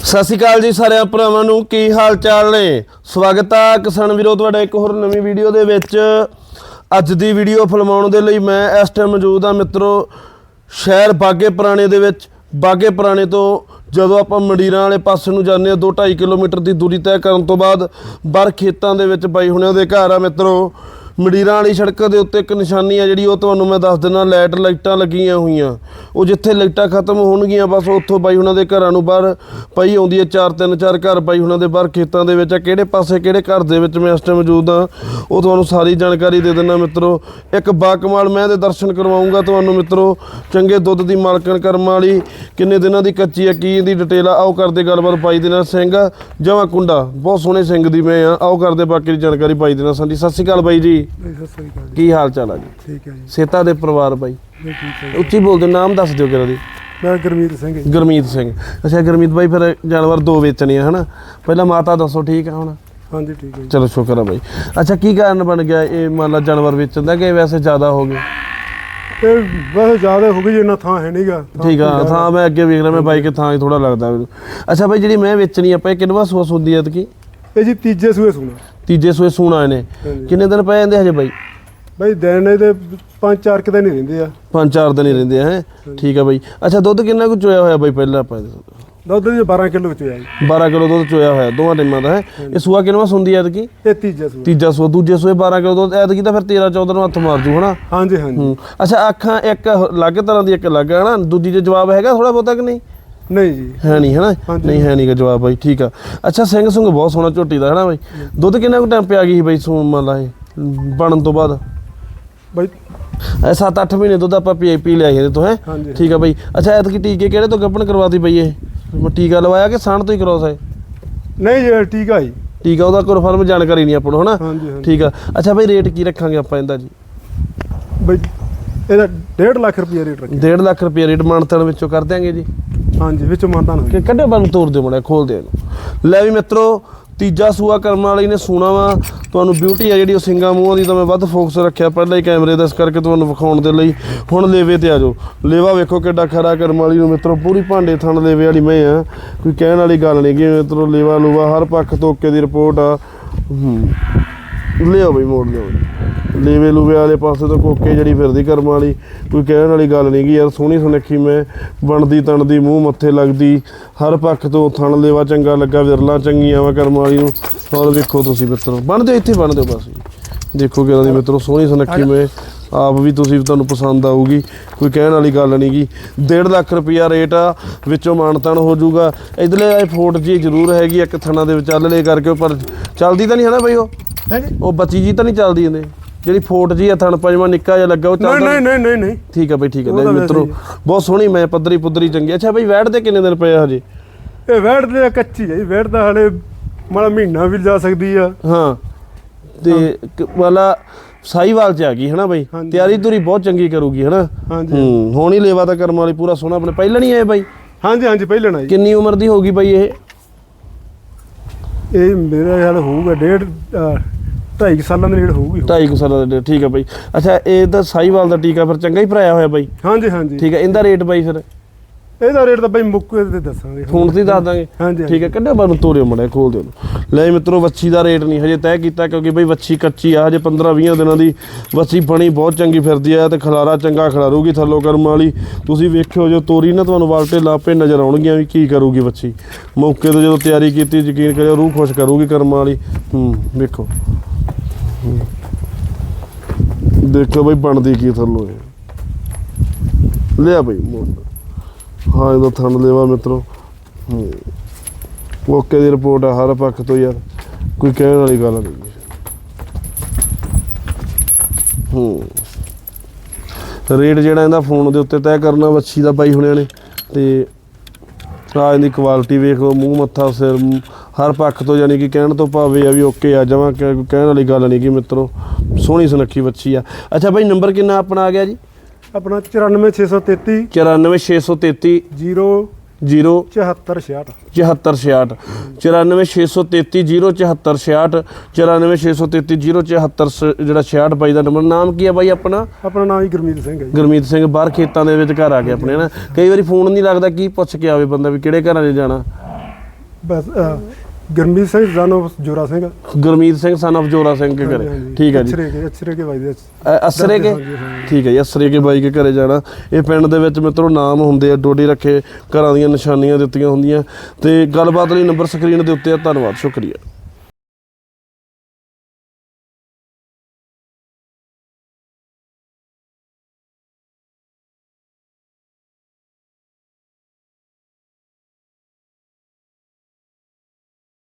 ਸਤਿ ਸ਼੍ਰੀ ਅਕਾਲ ਜੀ ਸਾਰਿਆਂ ਭਰਾਵਾਂ ਨੂੰ, ਕੀ ਹਾਲ ਚਾਲ ਨੇ? ਸਵਾਗਤ ਆ ਕਿਸਾਨ ਵੀਰੋ, ਤੁਹਾਡਾ ਇੱਕ ਹੋਰ ਨਵੀਂ ਵੀਡੀਓ ਦੇ ਵਿੱਚ। ਅੱਜ ਦੀ ਵੀਡੀਓ ਫਿਲਮਾਉਣ ਦੇ ਲਈ ਮੈਂ ਇਸ ਟਾਈਮ ਮੌਜੂਦ ਆ ਮਿੱਤਰੋ, ਸ਼ਹਿਰ ਬਾਗੇ ਪੁਰਾਣੇ ਦੇ ਵਿੱਚ। ਬਾਗੇ ਪੁਰਾਣੇ ਤੋਂ ਜਦੋਂ ਆਪਾਂ ਮੰਡੀਰਾਂ ਵਾਲੇ ਪਾਸੇ ਨੂੰ ਜਾਂਦੇ ਆ 2.5 ਕਿਲੋਮੀਟਰ ਦੀ ਦੂਰੀ ਤੈਅ ਕਰਨ ਤੋਂ ਬਾਅਦ ਬਰ ਖੇਤਾਂ ਦੇ ਵਿੱਚ ਬਾਈ ਹੁਣਿਆਂ ਦੇ ਘਰ ਆ ਮਿੱਤਰੋ। ਮੰਡੀਰਾਂ ਵਾਲੀ ਸੜਕ ਦੇ ਉੱਤੇ ਇੱਕ ਨਿਸ਼ਾਨੀ ਆ ਜਿਹੜੀ ਉਹ ਤੁਹਾਨੂੰ ਮੈਂ ਦੱਸ ਦਿੰਦਾ, ਲਾਈਟ ਲਾਈਟਾਂ ਲੱਗੀਆਂ ਹੋਈਆਂ। ਉਹ ਜਿੱਥੇ ਲਾਈਟਾਂ ਖਤਮ ਹੋਣਗੀਆਂ, ਬਸ ਉੱਥੋਂ ਬਾਈ ਉਹਨਾਂ ਦੇ ਘਰਾਂ ਨੂੰ ਬਾਹਰ ਪਈ ਆਉਂਦੀ ਹੈ, ਚਾਰ ਤਿੰਨ ਚਾਰ ਘਰ ਬਾਈ ਉਹਨਾਂ ਦੇ ਬਾਹਰ ਖੇਤਾਂ ਦੇ ਵਿੱਚ ਆ। ਕਿਹੜੇ ਪਾਸੇ ਕਿਹੜੇ ਘਰ ਦੇ ਵਿੱਚ ਮੈਂ ਇਸ ਟਾਈਮ ਮੌਜੂਦ ਆ ਉਹ ਤੁਹਾਨੂੰ ਸਾਰੀ ਜਾਣਕਾਰੀ ਦੇ ਦਿੰਦਾ ਮਿੱਤਰੋ। ਇੱਕ ਬਾਕਮਾਲ ਮੈਂ ਦੇ ਦਰਸ਼ਨ ਕਰਵਾਉਂਗਾ ਤੁਹਾਨੂੰ ਮਿੱਤਰੋ। ਚੰਗੇ ਦੁੱਧ ਦੀ ਮਾਲਕਣ ਕਰਮ ਵਾਲੀ, ਕਿੰਨੇ ਦਿਨਾਂ ਦੀ ਕੱਚੀ ਆ, ਕੀ ਇਹਦੀ ਡਿਟੇਲ ਆ, ਆਓ ਕਰਦੇ ਗੱਲਬਾਤ ਪਾਈ ਦੇ ਨਾਲ ਸਿੰਘ ਜਮਾ ਕੁੰਡਾ। ਬਹੁਤ ਸੋਹਣੇ ਸਿੰਘ ਦੀ ਮੈਂ ਆ, ਆਓ ਕਰਦੇ ਬਾਕੀ ਦੀ ਜਾਣਕਾਰੀ ਪਾਈ ਦੇ ਨਾਲ ਸੰਦੀ ਸਤਿ ਸ਼੍ਰੀ ਅਕਾਲ ਬਾਈ ਜੀ। ਨਹੀਂ ਸਤਿ ਸ੍ਰੀ ਅਕਾਲ ਜੀ ਕੀ ਹਾਲ ਚਾਲ ਆ ਜੀ? ਠੀਕ ਹੈ ਜੀ। ਸੇਤਾ ਦੇ ਪਰਿਵਾਰ ਬਾਈ। ਨਹੀਂ ਠੀਕ ਹੈ ਜੀ। ਉੱਚੀ ਬੋਲਦੇ ਨਾਮ ਦੱਸ ਦਿਓ ਕਿਹੜਾ ਦੀ ਮੈਂ ਗੁਰਮੀਤ ਸਿੰਘ ਜੀ। ਗੁਰਮੀਤ ਸਿੰਘ। ਅੱਛਾ ਗੁਰਮੀਤ ਬਾਈ ਫਿਰ ਜਾਨਵਰ ਦੋ ਵੇਚਣੇ ਆ ਹਨਾ? ਪਹਿਲਾਂ ਮਾਤਾ ਦੱਸੋ ਠੀਕ ਆ ਹੁਣ? ਹਾਂਜੀ ਠੀਕ ਹੈ ਜੀ। ਚਲੋ ਸ਼ੁਕਰ ਆ ਬਾਈ। ਅੱਛਾ ਕੀ ਕਾਰਨ ਬਣ ਗਿਆ ਇਹ ਮੰਨ ਲਾ ਜਾਨਵਰ ਵੇਚਣ ਦਾ ਕਿ ਵੈਸੇ ਜ਼ਿਆਦਾ ਹੋ ਗਏ? ਇਹ ਵੈਸੇ ਜ਼ਿਆਦਾ ਹੋ ਗਈ ਜੀ ਇੰਨਾ ਥਾਂ ਹੈ ਨਹੀਂਗਾ। ਠੀਕ ਆ ਥਾਂ ਮੈਂ ਅੱਗੇ ਵੇਖ ਰਿਹਾ ਮੈਂ ਬਾਈ ਕਿ ਥਾਂ ਹੀ ਥੋੜਾ ਲੱਗਦਾ। ਮੈਨੂੰ ਅੱਛਾ ਬਾਈ ਜਿਹੜੀ ਮੈਂ ਵੇਚਣੀ ਆਪਾਂ ਇਹ ਕਿੰਨਵਾ ਸੂਆ ਸੁੰਦੀ ਐ ਕੀ ਇਹ ਜੀ ਤੀਜੇ ਸੂਏ ਸੁਣਾ। ਤੀਜੇ ਸੂਏ ਸੂਣਾ ਹਾਂਜੀ। ਕਿੰਨੇ ਦਿਨ ਪਏ ਜਾਂਦੇ ਹਜੇ ਬਾਈ? ਬਈ ਦਿਨ ਇਹਦੇ ਪੰਜ ਚਾਰ ਕਿਤੇ ਨਹੀਂ ਰਹਿੰਦੇ ਆ। ਪੰਜ ਚਾਰ ਦਿਨ ਹੀ ਰਹਿੰਦੇ ਆ ਹੈ? ਠੀਕ ਆ ਬਾਈ। ਅੱਛਾ ਦੁੱਧ ਕਿੰਨਾ ਕੁ ਚੋਇਆ ਹੋਇਆ ਬਾਈ ਪਹਿਲਾਂ ਆਪਾਂ? ਇਹਦੇ? ਦੁੱਧ ਜੀ 12 ਕਿਲੋ ਵਿੱਚ ਆਇਆ ਜੀ। 12 ਕਿਲੋ ਦੁੱਧ ਚੋਇਆ ਹੋਇਆ ਦੋਵਾਂ ਟਾਈਮਾਂ ਦਾ ਹੈ? ਇਹ ਸੂਆ ਕਿੰਨਵਾ ਸੁੰਦੀ ਐ ਕੀ ਇਹ ਤੀਜਾ ਸੂਆ। ਤੀਜਾ ਸੂਆ ਦੂਜੇ ਸੂਏ 12 ਕਿਲੋ ਦੁੱਧ ਐਤਕੀ ਤਾਂ ਫਿਰ 13 14 ਨੂੰ ਹੱਥ ਮਾਰ ਜੂ ਹਨਾ? ਹਾਂਜੀ ਹਾਂਜੀ। ਹੂੰ। ਅੱਛਾ ਅੱਖਾਂ ਇੱਕ ਅਲੱਗ ਤਰ੍ਹਾਂ ਦੀ ਇੱਕ ਅਲੱਗ ਹੈ ਨਾ ਦੂਜੀ ਦੇ ਜਵਾਬ ਹੈਗਾ ਥੋੜਾ ਬਹੁਤਾ ਕਿ ਨਹੀਂ? ਨਹੀਂ ਜੀ। ਹੈ ਨਹੀਂ ਹੈ ਨਾ। ਨਹੀਂ ਹੈ ਨਹੀਂ ਦਾ ਜਵਾਬ ਬਾਈ ਠੀਕ ਆ। ਅੱਛਾ ਸਿੰਘ ਸੁੰਗ ਬਹੁਤ ਸੋਹਣਾ ਝੋਟੀ ਦਾ ਹੈ ਨਾ ਬਾਈ? ਦੁੱਧ ਕਿੰਨਾ ਕੁ ਟਾਈਮ ਪਿਆ ਗਈ ਸੀ ਬਾਈ ਸੂਣ ਮੰਨ ਲਾ ਇਹ? ਬਣਨ ਤੋਂ ਬਾਅਦ? ਬਈ ਇਹ 7-8 ਮਹੀਨੇ ਦੁੱਧ ਆਪਾਂ ਪੀ ਪੀ ਲਿਆ ਇਹਦੇ ਤੋਂ ਹੈ? ਠੀਕ ਆ ਬਾਈ। ਅੱਛਾ ਐਤਕੀ ਟੀਕੇ ਕਿਹੜੇ ਤੋਂ ਗੱਪਣ ਕਰਵਾਤੀ ਬਈ ਇਹ? ਟੀਕਾ ਲਵਾਇਆ ਕਿ ਸਾਣ ਤੋਂ ਹੀ ਕਰਾਉਸ ਹੈ ਨਹੀਂ ਜੀ ਠੀਕ ਆ ਜੀ। ਟੀਕਾ ਉਹਦਾ ਕਨਫਰਮ ਜਾਣਕਾਰੀ ਨਹੀਂ ਆਪਾਂ ਨੂੰ ਹਨਾ? ਠੀਕ ਆ। ਅੱਛਾ ਬਾਈ ਰੇਟ ਕੀ ਰੱਖਾਂਗੇ ਆਪਾਂ ਇਹਦਾ ਜੀ? ਬਈ ਇਹਦਾ 1.5 ਲੱਖ ਰੁਪਏ ਰੇਟ ਰੱਖਿਆ। 1.5 ਲੱਖ ਰੁਪਏ ਰੇਟ ਮਾਨਤਨ ਵਿੱਚੋਂ ਕਰ ਦਿਆਂਗੇ ਜੀ। ਹਾਂਜੀ, ਵਿੱਚ ਮਾਨਤਾਨ ਹੋਈ ਕਿ ਕੱਢੇ ਬੰਨ ਤੋੜ ਦਿਓ ਮੜਾ ਖੋਲ ਦੇ ਇਹਨੂੰ। ਲੈ ਵੀ ਮਿੱਤਰੋ, ਤੀਜਾ ਸੂਆ ਕਰਨ ਵਾਲੀ ਨੇ ਸੂਣਾ ਵਾ। ਤੁਹਾਨੂੰ ਬਿਊਟੀ ਆ ਜਿਹੜੀ ਉਹ ਸਿੰਗਾ ਮੂੰਹਾਂ ਦੀ ਤਾਂ ਮੈਂ ਵੱਧ ਫੋਕਸ ਰੱਖਿਆ ਪਹਿਲਾਂ ਹੀ ਕੈਮਰੇ ਦਾ ਇਸ ਕਰਕੇ ਤੁਹਾਨੂੰ ਵਿਖਾਉਣ ਦੇ ਲਈ ਹੁਣ ਲੇਵੇ ਤੇ ਆ ਜਾਓ। ਲੇਵਾ ਵੇਖੋ ਕਿੱਡਾ ਖਰਾ ਕਰਮ ਵਾਲੀ ਨੂੰ ਮਿੱਤਰੋ, ਪੂਰੀ ਭਾਂਡੇ ਥਣ ਲੇਵੇ ਵਾਲੀ ਮੈਂ ਆ। ਕੋਈ ਕਹਿਣ ਵਾਲੀ ਗੱਲ ਨਹੀਂ ਕਿ ਮਿੱਤਰੋ, ਲੇਵਾ ਲੂਵਾ ਹਰ ਪੱਖ ਤੋਂ ਓਕੇ ਦੀ ਰਿਪੋਰਟ ਆ। ਹੂੰ। ਲਿਓ ਬਈ ਮੋੜ ਲਿਓ ਬਈ। ਲੇਵੇ ਲੂਵੇ ਵਾਲੇ ਪਾਸੇ ਤੋਂ ਕੋਕੇ ਜਿਹੜੀ ਫਿਰਦੀ ਕਰਮ ਵਾਲੀ, ਕੋਈ ਕਹਿਣ ਵਾਲੀ ਗੱਲ ਨਹੀਂ ਕਿ ਯਾਰ ਸੋਹਣੀ ਸੁਨੱਖੀ ਮੈਂ, ਬਣਦੀ ਤਣਦੀ ਮੂੰਹ ਮੱਥੇ ਲੱਗਦੀ, ਹਰ ਪੱਖ ਤੋਂ ਥਣ ਲੇਵਾ ਚੰਗਾ ਲੱਗਾ, ਵਿਰਲਾ ਚੰਗੀਆਂ ਵਾ ਕਰਮ ਵਾਲੀ ਨੂੰ। ਹੋਰ ਵੇਖੋ ਤੁਸੀਂ ਮਿੱਤਰੋ, ਬਣ ਦਿਓ ਇੱਥੇ, ਬਣ ਦਿਓ ਬਸ। ਦੇਖੋ ਕਿਹਦਾ ਦੀ ਮਿੱਤਰੋ, ਸੋਹਣੀ ਸੁਨੱਖੀ ਮੈਂ, ਆਪ ਵੀ ਤੁਸੀਂ, ਤੁਹਾਨੂੰ ਪਸੰਦ ਆਊਗੀ। ਕੋਈ ਕਹਿਣ ਵਾਲੀ ਗੱਲ ਨਹੀਂ ਗੀ। 1.5 ਲੱਖ ਰੁਪਿਆ ਰੇਟ ਆ, ਵਿੱਚੋਂ ਮਾਨਤਾਨ ਹੋ ਜਾਊਗਾ। ਇਧਰਲੇ ਇਹ ਫੋਟ ਜੀ ਜ਼ਰੂਰ ਹੈਗੀ ਇੱਕ ਥਣਾ ਦੇ ਵਿਚਾਲੇ ਕਰਕੇ ਪਰ, ਚੱਲਦੀ ਤਾਂ ਨਹੀਂ ਹੈ ਨਾ ਬਈ ਉਹ? ਉਹ ਬੱਚੀ ਜੀ ਤਾਂ ਨਹੀਂ ਚੱਲਦੀ ਇਹਦੇ ਜਿਹੜੀ ਫੋਟ ਜੀ ਆ ਥਣ ਪੰਜਵਾਂ ਨਿੱਕਾ ਜਿਹਾ ਲੱਗਾ ਉਹ ਨਹੀਂ ਚੱਲਦਾ ਨਹੀਂ ਨਹੀਂ। ਨਹੀਂ ਨਹੀਂ ਠੀਕ ਆ ਬਈ ਠੀਕ ਆ। ਲੈ ਤਾਂ ਮਿੱਤਰੋ ਬਹੁਤ ਸੋਹਣੀ ਮੈਂ ਪੱਧਰੀ ਪੁੱਧਰੀ ਚੰਗੀ ਅੱਛਾ ਬਈ ਵੈੜ ਦੇ ਕਿੰਨੇ ਦਿਨ ਪਏ ਆ ਹਜੇ? ਇਹ ਵੈੜ ਦੇ ਕੱਚੀ ਹੈ ਜੀ। ਵੈੜ ਦਾ ਹਲੇ ਮਾੜਾ ਮਹੀਨਾ ਵੀ ਜਾ ਸਕਦੀ ਆ। ਹਾਂ। ਤੇ ਕ- ਵਾਲਾ ਸਾਈਵਾਲ ਚ ਆ ਗਈ ਹਨਾ ਬਈ? ਹਾਂਜੀ। ਤਿਆਰੀ ਤੁਰੀ ਬਹੁਤ ਚੰਗੀ ਕਰੂਗੀ ਹਨਾ? ਹਾਂਜੀ ਹੂੰ ਹੁਣ ਹੀ ਲੇਵਾ ਤਾਂ ਕਰਮ ਵਾਲੀ ਪੂਰਾ ਸੋਹਣਾ ਆਪਣੇ ਪਹਿਲਾਂ ਨਹੀਂ ਆਏ ਬਾਈ? ਹਾਂਜੀ ਹਾਂਜੀ ਪਹਿਲਣਾ ਜੀ। ਕਿੰਨੀ ਉਮਰ ਦੀ ਹੋਗੀ ਬਾਈ ਇਹ? ਇਹ ਮੇਰਾ ਖਿਆਲ ਹੋਊਗਾ ਡੇਢ ਅਹ, ਢਾਈ ਕੁ ਸਾਲਾਂ ਦੀ ਡੇਢ ਹੋਊਗੀ 2.5 ਸਾਲਾਂ ਦਾ ਠੀਕ ਆ ਬਾਈ। ਅੱਛਾ ਇਹ ਤਾਂ ਸਾਈਵਾਲ ਦਾ ਟੀਕਾ ਫਿਰ ਚੰਗਾ ਹੀ ਭਰਾਇਆ ਹੋਇਆ ਬਾਈ। ਹਾਂਜੀ ਹਾਂਜੀ। ਠੀਕ ਆ ਇਹਦਾ ਰੇਟ ਬਾਈ ਫਿਰ? ਇਹਦਾ ਰੇਟ ਤਾਂ ਬਈ ਮੁੱਕੇ ਤੇ ਦੱਸਾਂਗੇ। ਫੋਨ ਤੇ ਹੀ ਦੱਸ ਦਾਂਗੇ। ਹਾਂਜੀ ਠੀਕ ਹੈ ਕੱਢਿਆ ਬਾਨੂੰ ਤੋਰਿਓ ਮੜਾ ਖੋਲ ਦਿਓ। ਲੈ ਮਿੱਤਰੋ ਵੱਛੀ ਦਾ ਰੇਟ ਨਹੀਂ ਹਜੇ ਤੈਅ ਕੀਤਾ ਕਿਉਂਕਿ ਬਈ ਵੱਛੀ ਕੱਚੀ ਆ ਹਜੇ 15 20 ਦਿਨਾਂ ਦੀ ਵੱਛੀ ਬਣੀ ਬਹੁਤ ਚੰਗੀ ਫਿਰਦੀ ਆ ਤੇ ਖਲਾਰਾ ਚੰਗਾ ਖਲਾਰੂਗੀ ਥੱਲੋਂ ਕਰਮ ਵਾਲੀ। ਤੁਸੀਂ ਵੇਖਿਓ ਜੋ ਤੋਰੀ ਨਾ ਤੁਹਾਨੂੰ ਵਾਲਟੇ ਲਾਪੇ ਨਜ਼ਰ ਆਉਣਗੀਆਂ ਵੀ ਕੀ ਕਰੂਗੀ ਵੱਛੀ। ਮੌਕੇ ਤੇ ਜਦੋਂ ਤਿਆਰੀ ਕੀਤੀ ਯਕੀਨ ਕਰਿਓ ਰੂਹ ਖੁਸ਼ ਕਰੂਗੀ ਕਰਮ ਵਾਲੀ। ਹੂੰ ਵੇਖੋ। ਹੂੰ। ਦੇਖੋ ਬਈ ਬਣਦੀ ਕੀ ਥੱਲੋਂ ਇਹ। ਲਿਆ ਬਈ ਮੋੜ ਹਾਂ, ਇਹਦਾ ਥਣ ਲੈਵਾ ਮਿੱਤਰੋ। ਓਕੇ ਦੀ ਰਿਪੋਰਟ ਆ ਹਰ ਪੱਖ ਤੋਂ ਯਾਰ। ਕੋਈ ਕਹਿਣ ਵਾਲੀ ਗੱਲ ਨਹੀਂ ਹੂੰ। ਰੇਟ ਜਿਹੜਾ ਇਹਦਾ ਫੋਨ ਦੇ ਉੱਤੇ ਤੈਅ ਕਰਨਾ, ਵੱਛੀ ਦਾ ਬਾਈ ਹੁਣਿਆਂ ਨੇ। ਤੇ ਆ ਇਹਦੀ ਕੁਆਲਿਟੀ ਵੇਖ ਲਓ ਮੂੰਹ ਮੱਥਾ ਸਿਰ ਹਰ ਪੱਖ ਤੋਂ ਯਾਨੀ ਕਿ ਕਹਿਣ ਤੋਂ ਭਾਵੇਂ ਆ ਵੀ ਓਕੇ ਆ ਜਮਾ ਕਹਿਣ ਵਾਲੀ ਗੱਲ ਨਹੀਂ ਕਿ ਮਿੱਤਰੋ ਸੋਹਣੀ ਸੁਨੱਖੀ ਵੱਛੀ ਆ। ਅੱਛਾ ਬਾਈ ਨੰਬਰ ਕਿੰਨਾ ਆਪਣਾ ਆ ਗਿਆ ਜੀ? ਆਪਣਾ 94633 94633 0 0 7466 7466 94633 07466 94633 074 ਜਿਹੜਾ 66 ਬਾਈ ਦਾ ਨੰਬਰ ਨਾਮ ਕੀ ਹੈ ਬਾਈ ਆਪਣਾ? ਆਪਣਾ ਨਾਮ ਹੀ ਗੁਰਮੀਤ ਸਿੰਘ ਹੈ ਜੀ। ਗੁਰਮੀਤ ਸਿੰਘ ਬਾਹਰ ਖੇਤਾਂ ਦੇ ਵਿੱਚ ਘਰ ਆ ਕੇ ਆਪਣੇ ਨਾ ਕਈ ਵਾਰੀ ਫੋਨ ਨਹੀਂ ਲੱਗਦਾ ਕੀ ਪੁੱਛ ਕੇ ਆਵੇ ਬੰਦਾ ਵੀ ਕਿਹੜੇ ਘਰਾਂ 'ਚ ਜਾਣਾ? ਬਸ ਅਹ, ਗੁਰਮੀਤ ਸਿੰਘ ਜਾਨੋ ਜੋਰਾ ਸਿੰਘ। ਗੁਰਮੀਤ ਸਿੰਘ ਸਨ of ਜੋਰਾ ਸਿੰਘ ਕੇ ਘਰੇ। ਠੀਕ ਹੈ ਜੀ। ਅਛਰੇ ਕੇ ਅਛਰੇ ਕੇ ਬਾਈ ਦੇ ਅ- ਅਸਰੇ ਕੇ। ਠੀਕ ਹੈ ਜੀ ਅਸਰੇ ਕੇ ਬਾਈ ਕੇ ਘਰੇ ਜਾਣਾ। ਇਹ ਪਿੰਡ ਦੇ ਵਿੱਚ ਮਿੱਤਰੋ ਨਾਮ ਹੁੰਦੇ ਆ ਡੋਡੀ ਰੱਖੇ ਘਰਾਂ ਦੀਆਂ ਨਿਸ਼ਾਨੀਆਂ ਦਿੱਤੀਆਂ ਹੁੰਦੀਆਂ। ਤੇ ਗੱਲਬਾਤ ਲਈ ਨੰਬਰ ਸਕਰੀਨ ਦੇ ਉੱਤੇ ਆ। ਧੰਨਵਾਦ ਸ਼ੁਕਰੀਆ।